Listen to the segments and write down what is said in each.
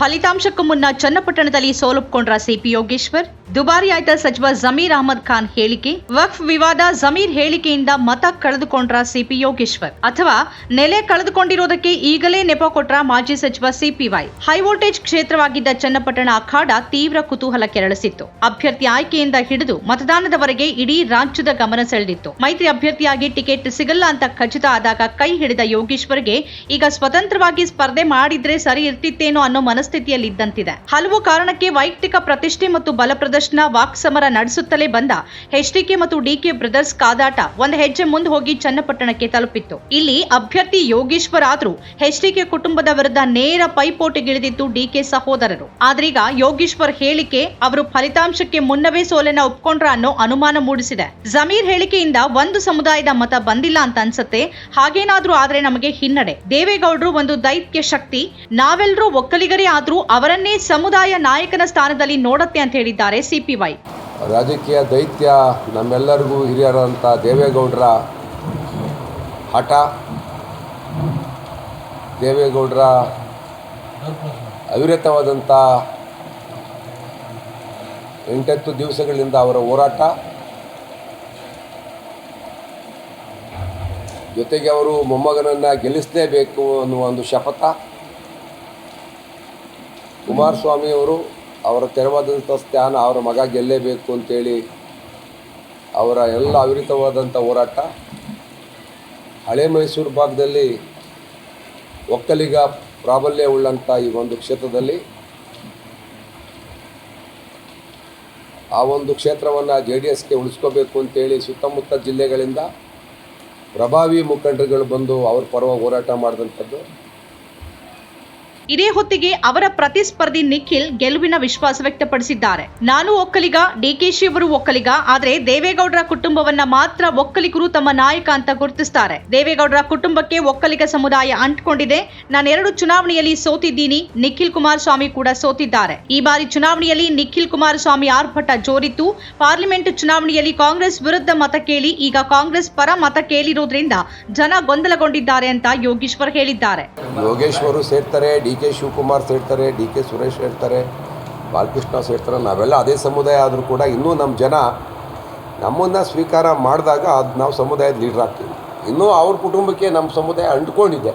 ಫಲಿತಾಂಶಕ್ಕೂ ಮುನ್ನ ಚನ್ನಪಟ್ಟಣದಲ್ಲಿ ಸೋಲುಪ್ಕೊಂಡ್ರ ಸಿಪಿ ಯೋಗೇಶ್ವರ್. ದುಬಾರಿ ಆಯ್ತ ಸಚಿವ ಜಮೀರ್ ಅಹಮದ್ ಖಾನ್ ಹೇಳಿಕೆ, ವಕ್ಫ್ ವಿವಾದ ಜಮೀರ್ ಹೇಳಿಕೆಯಿಂದ ಮತ ಕಳೆದುಕೊಂಡ್ರ ಸಿಪಿ ಯೋಗೇಶ್ವರ್. ಅಥವಾ ನೆಲೆ ಕಳೆದುಕೊಂಡಿರೋದಕ್ಕೆ ಈಗಲೇ ನೆಪ ಕೊಟ್ರ ಮಾಜಿ ಸಚಿವ ಸಿಪಿವೈ. ಹೈವೋಲ್ಟೇಜ್ ಕ್ಷೇತ್ರವಾಗಿದ್ದ ಚನ್ನಪಟ್ಟಣ ಅಖಾಡ ತೀವ್ರ ಕುತೂಹಲ ಕೆರಳಿಸಿತ್ತು. ಅಭ್ಯರ್ಥಿ ಆಯ್ಕೆಯಿಂದ ಹಿಡಿದು ಮತದಾನದವರೆಗೆ ಇಡೀ ರಾಜ್ಯದ ಗಮನ ಸೆಳೆದಿತ್ತು. ಮೈತ್ರಿ ಅಭ್ಯರ್ಥಿಯಾಗಿ ಟಿಕೆಟ್ ಸಿಗಲ್ಲ ಅಂತ ಖಚಿತ ಆದಾಗ ಕೈ ಹಿಡಿದ ಯೋಗೇಶ್ವರ್ಗೆ ಈಗ ಸ್ವತಂತ್ರವಾಗಿ ಸ್ಪರ್ಧೆ ಮಾಡಿದ್ರೆ ಸರಿ ಇರ್ತಿತ್ತೇನೋ ಅನ್ನೋ ಮನಸ್ಥಿತಿಯಲ್ಲಿದ್ದಂತಿದೆ ಹಲವು ಕಾರಣಕ್ಕೆ ವೈಯಕ್ತಿಕ ಪ್ರತಿಷ್ಠೆ ಮತ್ತು ಬಲ ಪ್ರದರ್ಶನ ವಾಕ್ಸಮರ ನಡೆಸುತ್ತಲೇ ಬಂದ ಎಚ್ಡಿಕೆ ಮತ್ತು ಡಿಕೆ ಬ್ರದರ್ಸ್ ಕಾದಾಟ ಒಂದು ಹೆಜ್ಜೆ ಮುಂದೆ ಹೋಗಿ ಚನ್ನಪಟ್ಟಣಕ್ಕೆ ತಲುಪಿತ್ತು. ಇಲ್ಲಿ ಅಭ್ಯರ್ಥಿ ಯೋಗೇಶ್ವರ್ ಆದ್ರೂ ಎಚ್ಡಿಕೆ ಕುಟುಂಬದ ವಿರುದ್ಧ ನೇರ ಪೈಪೋಟಿಗಿಳಿದಿತ್ತು ಡಿಕೆ ಸಹೋದರರು. ಆದ್ರೀಗ ಯೋಗೇಶ್ವರ್ ಹೇಳಿಕೆ, ಅವರು ಫಲಿತಾಂಶಕ್ಕೆ ಮುನ್ನವೇ ಸೋಲನ್ನ ಒಪ್ಕೊಂಡ್ರ ಅನ್ನೋ ಅನುಮಾನ ಮೂಡಿಸಿದೆ. ಜಮೀರ್ ಹೇಳಿಕೆಯಿಂದ ಒಂದು ಸಮುದಾಯದ ಮತ ಬಂದಿಲ್ಲ ಅಂತ ಅನ್ಸುತ್ತೆ. ಹಾಗೇನಾದ್ರೂ ಆದ್ರೆ ನಮಗೆ ಹಿನ್ನಡೆ. ದೇವೇಗೌಡರು ಒಂದು ದೈತ್ಯ ಶಕ್ತಿ. ನಾವೆಲ್ಲರೂ ಒಕ್ಕಲಿಗರೇ ಆದ್ರೂ ಅವರನ್ನೇ ಸಮುದಾಯ ನಾಯಕನ ಸ್ಥಾನದಲ್ಲಿ ನೋಡತ್ತೆ ಅಂತ ಹೇಳಿದ್ದಾರೆ ಸಿಪಿವೈ. ರಾಜಕೀಯ ದೈತ್ಯ ನಮ್ಮೆಲ್ಲರಿಗೂ ಹಿರಿಯರಂಥ ದೇವೇಗೌಡರ ಹಠ. ದೇವೇಗೌಡರ ಅವಿರತವಾದಂಥ ಎಂಟತ್ತು ದಿವಸಗಳಿಂದ ಅವರ ಹೋರಾಟ. ಜೊತೆಗೆ ಅವರು ಮೊಮ್ಮಗನನ್ನು ಗೆಲ್ಲಿಸಲೇಬೇಕು ಅನ್ನುವ ಒಂದು ಶಪಥ. ಕುಮಾರಸ್ವಾಮಿ ಅವರು ಅವರ ತೆರವಾದಂಥ ಸ್ಥಾನ ಅವರ ಮಗ ಗೆಲ್ಲೇಬೇಕು ಅಂತೇಳಿ ಅವರ ಎಲ್ಲ ಅವಿರತವಾದಂಥ ಹೋರಾಟ ಹಳೆ ಮೈಸೂರು ಭಾಗದಲ್ಲಿ ಒಕ್ಕಲಿಗ ಪ್ರಾಬಲ್ಯ ಉಳ್ಳಂಥ ಈ ಒಂದು ಕ್ಷೇತ್ರದಲ್ಲಿ ಆ ಒಂದು ಕ್ಷೇತ್ರವನ್ನು ಜೆ ಡಿ ಎಸ್ಗೆ ಉಳಿಸ್ಕೋಬೇಕು ಅಂತೇಳಿ ಸುತ್ತಮುತ್ತ ಜಿಲ್ಲೆಗಳಿಂದ ಪ್ರಭಾವಿ ಮುಖಂಡರುಗಳು ಬಂದು ಅವ್ರ ಪರವಾಗಿ ಹೋರಾಟ ಮಾಡಿದಂಥದ್ದು. ಇದೇ ಹೊತ್ತಿಗೆ ಅವರ ಪ್ರತಿಸ್ಪರ್ಧಿ ನಿಖಿಲ್ ಗೆಲುವಿನ ವಿಶ್ವಾಸ ವ್ಯಕ್ತಪಡಿಸಿದ್ದಾರೆ. ನಾನು ಒಕ್ಕಲಿಗ ಡಿಕೆಶಿ ಅವರು ಒಕ್ಕಲಿಗ, ಆದರೆ ದೇವೇಗೌಡರ ಕುಟುಂಬವನ್ನ ಮಾತ್ರ ಒಕ್ಕಲಿಗರು ತಮ್ಮ ನಾಯಕ ಅಂತ ಗುರುತಿಸ್ತಾರೆ. ದೇವೇಗೌಡರ ಕುಟುಂಬಕ್ಕೆ ಒಕ್ಕಲಿಗ ಸಮುದಾಯ ಅಂಟ್ಕೊಂಡಿದೆ. ಎರಡು ಚುನಾವಣೆಯಲ್ಲಿ ಸೋತಿದ್ದೀನಿ. ನಿಖಿಲ್ ಕುಮಾರಸ್ವಾಮಿ ಕೂಡ ಸೋತಿದ್ದಾರೆ. ಈ ಬಾರಿ ಚುನಾವಣೆಯಲ್ಲಿ ನಿಖಿಲ್ ಕುಮಾರಸ್ವಾಮಿ ಆರ್ಭಟ ಜೋರಿತ್ತು. ಪಾರ್ಲಿಮೆಂಟ್ ಚುನಾವಣೆಯಲ್ಲಿ ಕಾಂಗ್ರೆಸ್ ವಿರುದ್ಧ ಮತ ಕೇಳಿ, ಈಗ ಕಾಂಗ್ರೆಸ್ ಪರ ಮತ ಕೇಳಿರೋದ್ರಿಂದ ಜನ ಗೊಂದಲಗೊಂಡಿದ್ದಾರೆ ಅಂತ ಯೋಗೇಶ್ವರ್ ಹೇಳಿದ್ದಾರೆ. ಯೋಗೇಶ್ವರು ಸೇರ್ತಾರೆ, ಡಿ ಕೆ ಶಿವಕುಮಾರ್ ಸೇರ್ತಾರೆ, ಡಿ ಕೆ ಸುರೇಶ್ ಹೇಳ್ತಾರೆ ಬಾಲಕೃಷ್ಣ ಸೇರ್ತಾರೆ, ನಾವೆಲ್ಲ ಅದೇ ಸಮುದಾಯ ಆದರೂ ಕೂಡ ಇನ್ನೂ ನಮ್ಮ ಜನ ನಮ್ಮನ್ನು ಸ್ವೀಕಾರ ಮಾಡಿದಾಗ ಅದು ನಾವು ಸಮುದಾಯದ ಲೀಡ್ರ್ ಆಗ್ತೀವಿ. ಇನ್ನೂ ಅವ್ರ ಕುಟುಂಬಕ್ಕೆ ನಮ್ಮ ಸಮುದಾಯ ಅಂಟ್ಕೊಂಡಿದೆ.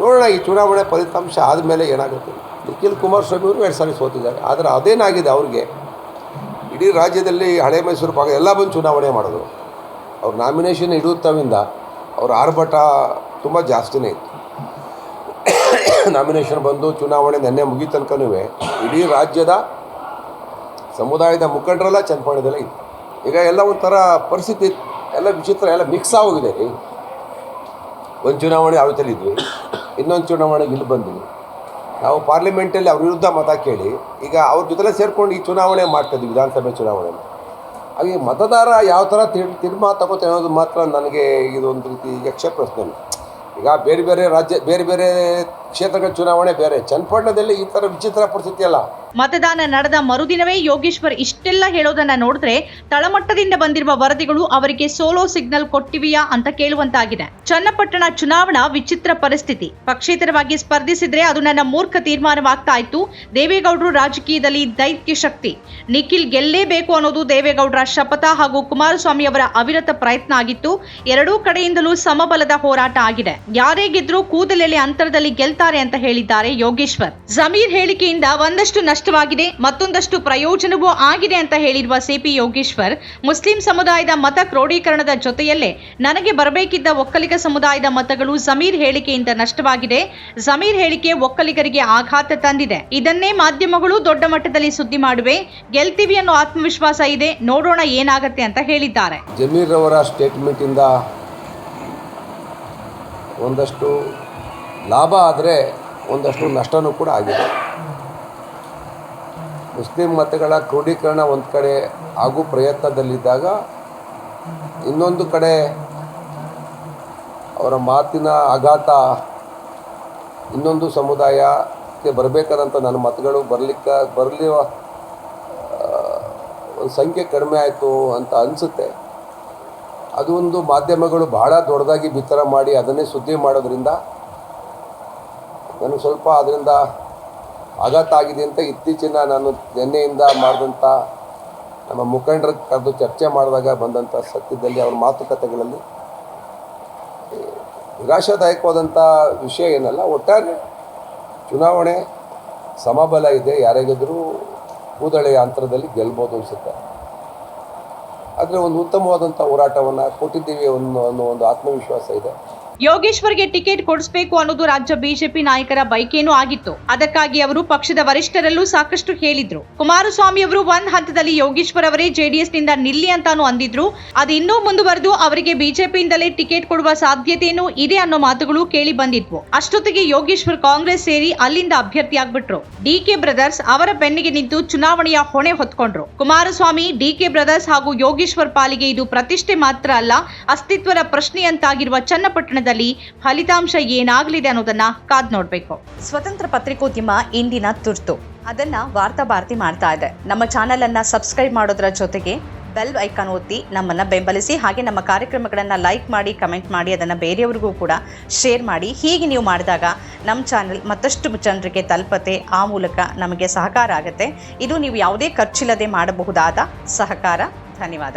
ನೋಡೋಣ ಈ ಚುನಾವಣೆ ಫಲಿತಾಂಶ ಆದಮೇಲೆ ಏನಾಗುತ್ತೆ. ನಿಖಿಲ್ ಕುಮಾರಸ್ವಾಮಿ ಅವರು ಎರಡು ಸಾರಿ ಸೋತಿದ್ದಾರೆ. ಆದರೆ ಅದೇನಾಗಿದೆ ಅವ್ರಿಗೆ? ಇಡೀ ರಾಜ್ಯದಲ್ಲಿ ಹಳೆ ಮೈಸೂರು ಭಾಗ ಎಲ್ಲ ಬಂದು ಚುನಾವಣೆ ಮಾಡೋದು. ಅವ್ರ ನಾಮಿನೇಷನ್ ಇಡುತ್ತವಿಂದ ಅವ್ರ ಆರ್ಭಟ ತುಂಬ ಜಾಸ್ತಿನೇ ಇತ್ತು. ನಾಮಿನೇಷನ್ ಬಂದು ಚುನಾವಣೆ ನೆನ್ನೆ ಮುಗಿ ತನಕನೂ ಇಡೀ ರಾಜ್ಯದ ಸಮುದಾಯದ ಮುಖಂಡರೆಲ್ಲ ಚನ್ನಪಟ್ಟಣದಲ್ಲೇ ಇತ್ತು ಈಗ ಎಲ್ಲ ಒಂಥರ ಪರಿಸ್ಥಿತಿ, ಎಲ್ಲ ವಿಚಿತ್ರ, ಎಲ್ಲ ಮಿಕ್ಸ್ ಆಗೋಗಿದೆ. ರೀ ಒಂದು ಚುನಾವಣೆ ಅವತ್ತಲ್ಲಿದ್ವಿ ಇನ್ನೊಂದು ಚುನಾವಣೆಗೆ ಇಲ್ಲಿ ಬಂದ್ವಿ. ನಾವು ಪಾರ್ಲಿಮೆಂಟಲ್ಲಿ ಅವ್ರ ವಿರುದ್ಧ ಮತ ಕೇಳಿ, ಈಗ ಅವ್ರ ಜೊತೆಲೇ ಸೇರಿಕೊಂಡು ಈ ಚುನಾವಣೆ ಮಾಡ್ತಾಯಿದ್ವಿ ವಿಧಾನಸಭೆ ಚುನಾವಣೆ ಹಾಗೆ ಮತದಾರ ಯಾವ ಥರ ತಿರ್ ತೀರ್ಮಾನ ತಗೋತ ಅನ್ನೋದು ಮಾತ್ರ ನನಗೆ ಇದೊಂದು ರೀತಿ ಯಕ್ಷ ಪ್ರಶ್ನೆ ಈಗ ಬೇರೆ ಬೇರೆ ರಾಜ್ಯ, ಬೇರೆ ಬೇರೆ ಕ್ಷೇತ್ರಗಳ ಚುನಾವಣೆ ಬೇರೆ. ಚನ್ನಪಟ್ಟಣದಲ್ಲಿ ಈ ತರ ವಿಚಿತ್ರ ಪರಿಸ್ಥಿತಿ ಅಲ್ಲ. ಮತದಾನ ನಡೆದ ಮರುದಿನವೇ ಯೋಗೇಶ್ವರ್ ಇಷ್ಟೆಲ್ಲ ಹೇಳೋದನ್ನ ನೋಡಿದ್ರೆ ತಳಮಟ್ಟದಿಂದ ಬಂದಿರುವ ವರದಿಗಳು ಅವರಿಗೆ ಸೋಲೋ ಸಿಗ್ನಲ್ ಕೊಟ್ಟಿವೆಯಾ ಅಂತ ಕೇಳುವಂತಾಗಿದೆ. ಚನ್ನಪಟ್ಟಣ ಚುನಾವಣಾ ವಿಚಿತ್ರ ಪರಿಸ್ಥಿತಿ. ಪಕ್ಷೇತರವಾಗಿ ಸ್ಪರ್ಧಿಸಿದ್ರೆ ಅದು ನನ್ನ ಮೂರ್ಖ ತೀರ್ಮಾನವಾಗ್ತಾ ಇತ್ತು. ದೇವೇಗೌಡರು ರಾಜಕೀಯದಲ್ಲಿ ದೈತ್ಯ ಶಕ್ತಿ. ನಿಖಿಲ್ ಗೆಲ್ಲೇಬೇಕು ಅನ್ನೋದು ದೇವೇಗೌಡರ ಶಪಥ ಹಾಗೂ ಕುಮಾರಸ್ವಾಮಿ ಅವರ ಅವಿರತ ಪ್ರಯತ್ನ ಆಗಿತ್ತು. ಎರಡೂ ಕಡೆಯಿಂದಲೂ ಸಮಬಲದ ಹೋರಾಟ ಆಗಿದೆ. ಯಾರೇ ಗೆದ್ರೂ ಕೂದಲೆಲೆ ಅಂತರದಲ್ಲಿ ಗೆಲ್ತಾರೆ ಅಂತ ಹೇಳಿದ್ದಾರೆ ಯೋಗೇಶ್ವರ್. ಜಮೀರ್ ಹೇಳಿಕೆಯಿಂದ ಒಂದಷ್ಟು ನಷ್ಟವಾಗಿದೆ, ಮತ್ತೊಂದಷ್ಟು ಪ್ರಯೋಜನವೂ ಆಗಿದೆ ಅಂತ ಹೇಳಿರುವ ಸಿಪಿ ಯೋಗೇಶ್ವರ್, ಮುಸ್ಲಿಂ ಸಮುದಾಯದ ಮತ ಕ್ರೋಢೀಕರಣದ ಜೊತೆಯಲ್ಲೇ ನನಗೆ ಬರಬೇಕಿದ್ದ ಒಕ್ಕಲಿಗ ಸಮುದಾಯದ ಮತಗಳು ಜಮೀರ್ ಹೇಳಿಕೆಯಿಂದ ನಷ್ಟವಾಗಿದೆ, ಜಮೀರ್ ಹೇಳಿಕೆ ಒಕ್ಕಲಿಗರಿಗೆ ಆಘಾತ ತಂದಿದೆ. ಇದನ್ನೇ ಮಾಧ್ಯಮಗಳು ದೊಡ್ಡ ಮಟ್ಟದಲ್ಲಿ ಸುದ್ದಿ ಮಾಡುವೆ, ಗೆಲ್ತೀವಿ ಅನ್ನೋ ಆತ್ಮವಿಶ್ವಾಸ ಇದೆ, ನೋಡೋಣ ಏನಾಗುತ್ತೆ ಅಂತ ಹೇಳಿದ್ದಾರೆ. ಜಮೀರ್ ಅವರ ಸ್ಟೇಟ್ಮೆಂಟ್ ಇಂದ ಒಂದಷ್ಟು ಲಾಭ ಆದರೆ ಒಂದಷ್ಟು ನಷ್ಟನೂ ಕೂಡ ಆಗಿದೆ. ಮುಸ್ಲಿಂ ಮತಗಳ ಕ್ರೋಢೀಕರಣ ಒಂದು ಕಡೆ ಆಗೋ ಪ್ರಯತ್ನದಲ್ಲಿದ್ದಾಗ ಇನ್ನೊಂದು ಕಡೆ ಅವರ ಮಾತಿನ ಆಘಾತ ಇನ್ನೊಂದು ಸಮುದಾಯಕ್ಕೆ ಬರಬೇಕಾದಂಥ ನನ್ನ ಮತಗಳು ಬರಲಿಕ್ಕೆ ಬರಲಿ ಒಂದು ಸಂಖ್ಯೆ ಕಡಿಮೆ ಆಯಿತು ಅಂತ ಅನಿಸುತ್ತೆ. ಅದು ಒಂದು ಮಾಧ್ಯಮಗಳು ಬಹಳ ದೊಡ್ಡದಾಗಿ ಬಿತ್ತರ ಮಾಡಿ ಅದನ್ನೇ ಸುದ್ದಿ ಮಾಡೋದ್ರಿಂದ ನನಗೆ ಸ್ವಲ್ಪ ಅದರಿಂದ ಆಘಾತ ಆಗಿದೆ ಅಂತ ಇತ್ತೀಚಿನ ನಾನು ನಿನ್ನೆಯಿಂದ ಮಾಡಿದಂಥ ನಮ್ಮ ಮುಖಂಡರ ಕರೆದು ಚರ್ಚೆ ಮಾಡಿದಾಗ ಬಂದಂಥ ಸತ್ಯದಲ್ಲಿ ಅವ್ರ ಮಾತುಕತೆಗಳಲ್ಲಿ ನಿರಾಶಾದಾಯಕವಾದಂಥ ವಿಷಯ ಏನಲ್ಲ, ಒಟ್ಟಾರೆ ಚುನಾವಣೆ ಸಮಬಲ ಇದೆ, ಯಾರಿಗಾದರೂ ಕೂದಳೆಯ ಅಂತರದಲ್ಲಿ ಗೆಲ್ಬೋದು ಅನಿಸುತ್ತೆ. ಆದರೆ ಒಂದು ಉತ್ತಮವಾದಂಥ ಹೋರಾಟವನ್ನು ಕೊಟ್ಟಿದ್ದೀವಿ ಅನ್ನೋ ಅನ್ನೋ ಒಂದು ಆತ್ಮವಿಶ್ವಾಸ ಇದೆ. ಯೋಗೇಶ್ವರ್ಗೆ ಟಿಕೆಟ್ ಕೊಡಿಸಬೇಕು ಅನ್ನೋದು ರಾಜ್ಯ ಬಿಜೆಪಿ ನಾಯಕರ ಬೈಕೇನೂ ಆಗಿತ್ತು. ಅದಕ್ಕಾಗಿ ಅವರು ಪಕ್ಷದ ವರಿಷ್ಠರಲ್ಲೂ ಸಾಕಷ್ಟು ಹೇಳಿದ್ರು. ಕುಮಾರಸ್ವಾಮಿ ಅವರು ಒಂದ್ ಹಂತದಲ್ಲಿ ಯೋಗೇಶ್ವರ್ ಅವರೇ ಜೆಡಿಎಸ್ನಿಂದ ನಿಲ್ಲಿ ಅಂತಾನು ಅಂದಿದ್ರು. ಅದು ಇನ್ನೂ ಮುಂದುವರೆದು ಅವರಿಗೆ ಬಿಜೆಪಿಯಿಂದಲೇ ಟಿಕೆಟ್ ಕೊಡುವ ಸಾಧ್ಯತೆಯೂ ಇದೆ ಅನ್ನೋ ಮಾತುಗಳು ಕೇಳಿ ಬಂದಿದ್ವು. ಅಷ್ಟೊತ್ತಿಗೆ ಯೋಗೇಶ್ವರ್ ಕಾಂಗ್ರೆಸ್ ಸೇರಿ ಅಲ್ಲಿಂದ ಅಭ್ಯರ್ಥಿಯಾಗ್ಬಿಟ್ರು. ಡಿಕೆ ಬ್ರದರ್ಸ್ ಅವರ ಬೆನ್ನಿಗೆ ನಿಂತು ಚುನಾವಣೆಯ ಹೊಣೆ ಹೊತ್ಕೊಂಡ್ರು. ಕುಮಾರಸ್ವಾಮಿ, ಡಿಕೆ ಬ್ರದರ್ಸ್ ಹಾಗೂ ಯೋಗೇಶ್ವರ್ ಪಾಲಿಗೆ ಇದು ಪ್ರತಿಷ್ಠೆ ಮಾತ್ರ ಅಲ್ಲ, ಅಸ್ತಿತ್ವದ ಪ್ರಶ್ನೆಯಂತಾಗಿರುವ ಚನ್ನಪಟ್ಟಣದಲ್ಲಿ ಫಲಿತಾಂಶ ಏನಾಗಲಿದೆ ಅನ್ನೋದನ್ನ ಕಾದ್ ನೋಡ್ಬೇಕು. ಸ್ವತಂತ್ರ ಪತ್ರಿಕೋದ್ಯಮ ಇಂದಿನ ತುರ್ತು. ಅದನ್ನ ವಾರ್ತಾ ಭಾರತಿ ಮಾಡ್ತಾ ಇದೆ. ನಮ್ಮ ಚಾನೆಲ್ ಅನ್ನ ಸಬ್ಸ್ಕ್ರೈಬ್ ಮಾಡೋದ್ರ ಜೊತೆಗೆ ಬೆಲ್ ಐಕಾನ್ ಒತ್ತಿ ನಮ್ಮನ್ನ ಬೆಂಬಲಿಸಿ ಹಾಗೆ ನಮ್ಮ ಕಾರ್ಯಕ್ರಮಗಳನ್ನ ಲೈಕ್ ಮಾಡಿ, ಕಮೆಂಟ್ ಮಾಡಿ, ಅದನ್ನ ಬೇರೆಯವ್ರಿಗೂ ಕೂಡ ಶೇರ್ ಮಾಡಿ. ಹೀಗೆ ನೀವು ಮಾಡಿದಾಗ ನಮ್ಮ ಚಾನೆಲ್ ಮತ್ತಷ್ಟು ಜನರಿಗೆ ತಲುಪತೆ, ಆ ಮೂಲಕ ನಮಗೆ ಸಹಕಾರ ಆಗುತ್ತೆ. ಇದು ನೀವು ಯಾವುದೇ ಖರ್ಚಿಲ್ಲದೆ ಮಾಡಬಹುದಾದ ಸಹಕಾರ. ಧನ್ಯವಾದ.